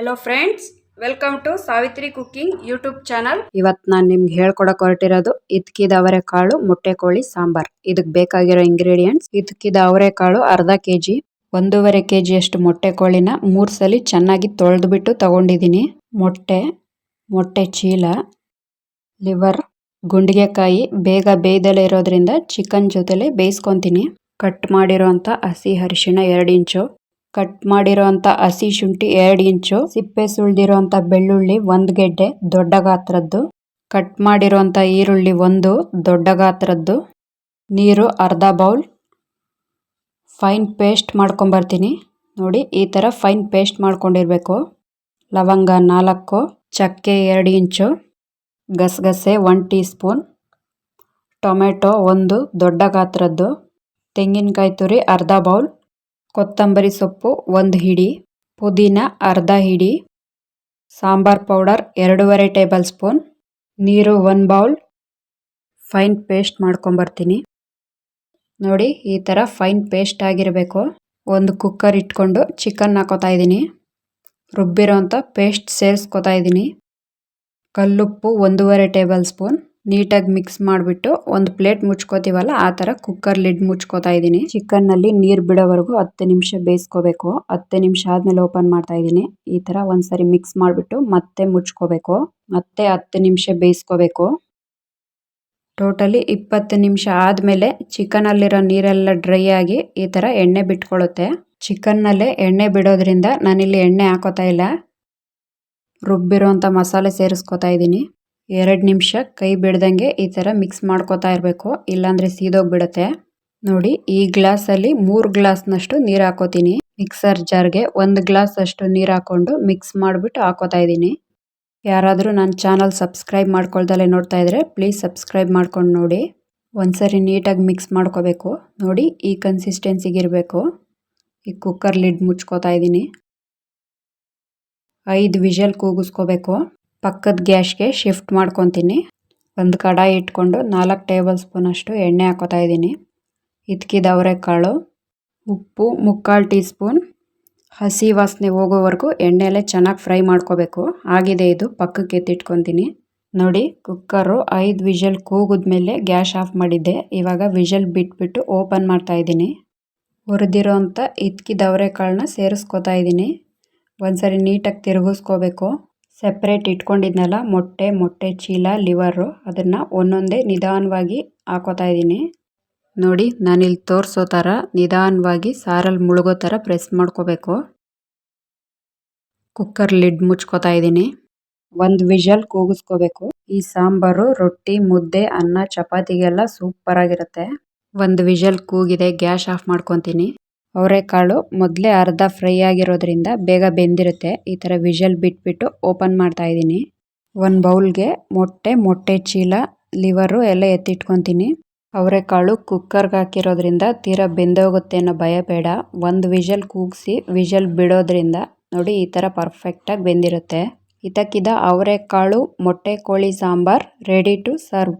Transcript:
Hello friends welcome to Savitri cooking YouTube channel ಇವತ್ತು ನಾನು ನಿಮ್ಗೆ ಹೇಳ್ಕೊಡಕ್ ಹೊರಟಿರೋದು ಇದ್ಕಿದ ಅವರೆಕಾಳು ಮೊಟ್ಟೆ ಕೋಳಿ ಸಾಂಬಾರ್. ಇದಕ್ಕೆ ಬೇಕಾಗಿರೋ ಇಂಗ್ರೀಡಿಯೆಂಟ್ಸ್ ಇದ್ಕಿದ ಅವರೆಕಾಳು ಅರ್ಧ ಕೆ ಜಿ ಒಂದೂವರೆ ಕೆ ಜಿಯಷ್ಟು ಮೊಟ್ಟೆ ಕೋಳಿನ ಮೂರು ಸಲ ಚೆನ್ನಾಗಿ ತೊಳೆದ್ಬಿಟ್ಟು ತಗೊಂಡಿದ್ದೀನಿ ಮೊಟ್ಟೆ ಮೊಟ್ಟೆ ಚೀಲ, ಲಿವರ್, ಗುಂಡಿಗೆಕಾಯಿ ಬೇಗ ಬೇಯ್ದಲೇ ಇರೋದ್ರಿಂದ ಚಿಕನ್ ಜೊತೆಲೆ ಬೇಯಿಸ್ಕೊತೀನಿ. ಕಟ್ ಮಾಡಿರೋಂಥ ಹಸಿ ಅರಿಶಿಣ ಎರಡು ಇಂಚು ಕಟ್ ಮಾಡಿರುವಂತ ಹಸಿ ಶುಂಠಿ ಎರಡು ಇಂಚು, ಸಿಪ್ಪೆ ಸುಳ್ದಿರುವಂತ ಬೆಳ್ಳುಳ್ಳಿ ಒಂದು ಗೆಡ್ಡೆ, ದೊಡ್ಡ ಗಾತ್ರದ್ದು. ಕಟ್ ಮಾಡಿರುವಂತ ಈರುಳ್ಳಿ ಒಂದು, ದೊಡ್ಡ ಗಾತ್ರದ್ದು. ನೀರು ಅರ್ಧ ಬೌಲ್. ಫೈನ್ ಪೇಸ್ಟ್ ಮಾಡ್ಕೊಂಬರ್ತೀನಿ. ನೋಡಿ, ಈ ಥರ ಫೈನ್ ಪೇಸ್ಟ್ ಮಾಡ್ಕೊಂಡಿರಬೇಕು. ಲವಂಗ ನಾಲ್ಕು, ಚಕ್ಕೆ ಎರಡು ಇಂಚು, ಗಸಗಸೆ ಒನ್ ಟೀ ಸ್ಪೂನ್ ಟೊಮೆಟೊ ಒಂದು, ದೊಡ್ಡ ಗಾತ್ರದ್ದು. ತೆಂಗಿನಕಾಯಿ ತುರಿ ಅರ್ಧ ಬೌಲ್. ಕೊತ್ತಂಬರಿ ಸೊಪ್ಪು ಒಂದು ಹಿಡಿ, ಪುದೀನ ಅರ್ಧ ಹಿಡಿ, ಸಾಂಬಾರ್ ಪೌಡರ್ ಎರಡೂವರೆ ಟೇಬಲ್ ಸ್ಪೂನ್, ನೀರು ಒನ್ ಬೌಲ್. ಫೈನ್ ಪೇಸ್ಟ್ ಮಾಡ್ಕೊಂಬರ್ತೀನಿ. ನೋಡಿ, ಈ ಥರ ಫೈನ್ ಪೇಸ್ಟ್ ಆಗಿರಬೇಕು. ಒಂದು ಕುಕ್ಕರ್ ಇಟ್ಕೊಂಡು ಚಿಕನ್ ಹಾಕೋತಾ ಇದ್ದೀನಿ. ರುಬ್ಬಿರೋಂಥ ಪೇಸ್ಟ್ ಸೇರಿಸ್ಕೊತಾ ಇದ್ದೀನಿ. ಕಲ್ಲುಪ್ಪು ಒಂದೂವರೆ ಟೇಬಲ್ ಸ್ಪೂನ್. ನೀಟಾಗಿ ಮಿಕ್ಸ್ ಮಾಡಿಬಿಟ್ಟು ಒಂದು ಪ್ಲೇಟ್ ಮುಚ್ಕೋತೀವಲ್ಲ, ಆ ಥರ ಕುಕ್ಕರ್ ಲಿಡ್ ಮುಚ್ಕೋತಾ ಇದ್ದೀನಿ. ಚಿಕನ್ನಲ್ಲಿ ನೀರು ಬಿಡೋವರೆಗೂ ಹತ್ತು ನಿಮಿಷ ಬೇಯಿಸ್ಕೋಬೇಕು. ಹತ್ತು ನಿಮಿಷ ಆದಮೇಲೆ ಓಪನ್ ಮಾಡ್ತಾ ಇದ್ದೀನಿ. ಈ ಥರ ಒಂದ್ಸರಿ ಮಿಕ್ಸ್ ಮಾಡಿಬಿಟ್ಟು ಮತ್ತೆ ಮುಚ್ಕೋಬೇಕು. ಮತ್ತೆ ಹತ್ತು ನಿಮಿಷ ಬೇಯಿಸ್ಕೋಬೇಕು. ಟೋಟಲಿ ಇಪ್ಪತ್ತು ನಿಮಿಷ ಆದಮೇಲೆ ಚಿಕನಲ್ಲಿರೋ ನೀರೆಲ್ಲ ಡ್ರೈ ಆಗಿ ಈ ಥರ ಎಣ್ಣೆ ಬಿಟ್ಕೊಳ್ಳುತ್ತೆ. ಚಿಕನ್ನಲ್ಲೇ ಎಣ್ಣೆ ಬಿಡೋದ್ರಿಂದ ನಾನಿಲ್ಲಿ ಎಣ್ಣೆ ಹಾಕೋತಾ ಇಲ್ಲ. ರುಬ್ಬಿರೋಂಥ ಮಸಾಲೆ ಸೇರಿಸ್ಕೋತಾ ಇದ್ದೀನಿ. ಎರಡು ನಿಮಿಷ ಕೈ ಬಿಡ್ದಂಗೆ ಈ ಥರ ಮಿಕ್ಸ್ ಮಾಡ್ಕೋತಾ ಇರಬೇಕು. ಇಲ್ಲಾಂದರೆ ಸೀದೋಗ್ಬಿಡುತ್ತೆ. ನೋಡಿ, ಈ ಗ್ಲಾಸಲ್ಲಿ ಮೂರು ಗ್ಲಾಸ್ನಷ್ಟು ನೀರು ಹಾಕೋತೀನಿ. ಮಿಕ್ಸರ್ ಜಾರ್ಗೆ ಒಂದು ಗ್ಲಾಸ್ ಅಷ್ಟು ನೀರು ಹಾಕ್ಕೊಂಡು ಮಿಕ್ಸ್ ಮಾಡಿಬಿಟ್ಟು ಹಾಕೋತಾ ಇದ್ದೀನಿ. ಯಾರಾದರೂ ನನ್ನ ಚಾನಲ್ ಸಬ್ಸ್ಕ್ರೈಬ್ ಮಾಡ್ಕೊಳ್ದಲ್ಲೇ ನೋಡ್ತಾ ಇದ್ರೆ ಪ್ಲೀಸ್ ಸಬ್ಸ್ಕ್ರೈಬ್ ಮಾಡ್ಕೊಂಡು ನೋಡಿ. ಒಂದ್ಸರಿ ನೀಟಾಗಿ ಮಿಕ್ಸ್ ಮಾಡ್ಕೋಬೇಕು. ನೋಡಿ, ಈ ಕನ್ಸಿಸ್ಟೆನ್ಸಿಗೆ ಇರಬೇಕು. ಈ ಕುಕ್ಕರ್ ಲಿಡ್ ಮುಚ್ಕೋತಾ ಇದ್ದೀನಿ. ಐದು ವಿಷಲ್ ಕೂಗಿಸ್ಕೋಬೇಕು. ಪಕ್ಕದ ಗ್ಯಾಸ್ಗೆ ಶಿಫ್ಟ್ ಮಾಡ್ಕೊತೀನಿ. ಒಂದು ಕಡಾಯಿ ಇಟ್ಕೊಂಡು ನಾಲ್ಕು ಟೇಬಲ್ ಸ್ಪೂನ್ ಅಷ್ಟು ಎಣ್ಣೆ ಹಾಕೋತಾ ಇದ್ದೀನಿ. ಇದ್ಕಿದ ಅವರೆಕಾಳು, ಉಪ್ಪು, ಮುಕ್ಕಾಲು ಟೀ ಸ್ಪೂನ್. ಹಸಿ ವಾಸನೆ ಹೋಗೋವರೆಗೂ ಎಣ್ಣೆಯಲ್ಲೇ ಚೆನ್ನಾಗಿ ಫ್ರೈ ಮಾಡ್ಕೋಬೇಕು. ಆಗಿದೆ ಇದು, ಪಕ್ಕಕ್ಕೆ ಎತ್ತಿಟ್ಕೊತೀನಿ. ನೋಡಿ, ಕುಕ್ಕರು ಐದು ವಿಷಲ್ ಕೂಗಿದ್ಮೇಲೆ ಗ್ಯಾಸ್ ಆಫ್ ಮಾಡಿದ್ದೆ. ಇವಾಗ ವಿಷಲ್ ಬಿಟ್ಬಿಟ್ಟು ಓಪನ್ ಮಾಡ್ತಾ ಇದ್ದೀನಿ. ಹುರಿದಿರೋ ಅಂಥ ಇದ್ಕಿದ ಅವರೆಕಾಳನ್ನ ಸೇರಿಸ್ಕೊತಾ ಇದ್ದೀನಿ. ಒಂದ್ಸರಿ ನೀಟಾಗಿ ತಿರುಗಿಸ್ಕೋಬೇಕು. ಸೆಪ್ರೇಟ್ ಇಟ್ಕೊಂಡಿದ್ನಲ್ಲ, ಮೊಟ್ಟೆ ಮೊಟ್ಟೆ, ಚೀಲ ಲಿವರು ಅದನ್ನು ಒಂದೊಂದೇ ನಿಧಾನವಾಗಿ ಹಾಕೋತಾ ಇದ್ದೀನಿ. ನೋಡಿ, ನಾನಿಲ್ಲಿ ತೋರಿಸೋ ಥರ ನಿಧಾನವಾಗಿ ಸಾರಲ್ಲಿ ಮುಳುಗೋ ಥರ ಪ್ರೆಸ್ ಮಾಡ್ಕೋಬೇಕು. ಕುಕ್ಕರ್ ಲಿಡ್ ಮುಚ್ಕೋತಾ ಇದ್ದೀನಿ. ಒಂದು ವಿಷಲ್ ಕೂಗಿಸ್ಕೋಬೇಕು. ಈ ಸಾಂಬಾರು, ರೊಟ್ಟಿ, ಮುದ್ದೆ, ಅನ್ನ, ಚಪಾತಿಗೆಲ್ಲ ಸೂಪರ್ ಆಗಿರುತ್ತೆ. ಒಂದು ವಿಷಲ್ ಕೂಗಿದೆ, ಗ್ಯಾಸ್ ಆಫ್ ಮಾಡ್ಕೊತೀನಿ. ಅವರೆಕಾಳು ಮೊದಲೇ ಅರ್ಧ ಫ್ರೈ ಆಗಿರೋದ್ರಿಂದ ಬೇಗ ಬೆಂದಿರುತ್ತೆ. ಈ ಥರ ವಿಷಲ್ ಬಿಟ್ಬಿಟ್ಟು ಓಪನ್ ಮಾಡ್ತಾ ಇದ್ದೀನಿ. ಒಂದು ಬೌಲ್ಗೆ ಮೊಟ್ಟೆ ಮೊಟ್ಟೆ ಚೀಲ, ಲಿವರು ಎಲ್ಲ ಎತ್ತಿಟ್ಕೊತೀನಿ. ಅವರೆಕಾಳು ಕುಕ್ಕರ್ಗೆ ಹಾಕಿರೋದ್ರಿಂದ ತೀರಾ ಬೆಂದೋಗುತ್ತೆ ಅನ್ನೋ ಭಯ ಬೇಡ. ಒಂದು ವಿಷಲ್ ಕೂಗಿಸಿ ವಿಷಲ್ ಬಿಡೋದ್ರಿಂದ ನೋಡಿ ಈ ಥರ ಪರ್ಫೆಕ್ಟಾಗಿ ಬೆಂದಿರುತ್ತೆ. ಇದಕ್ಕಿದ ಅವರೆಕಾಳು, ಮೊಟ್ಟೆ, ಕೋಳಿ ಸಾಂಬಾರ್ ರೆಡಿ ಟು ಸರ್ವ್.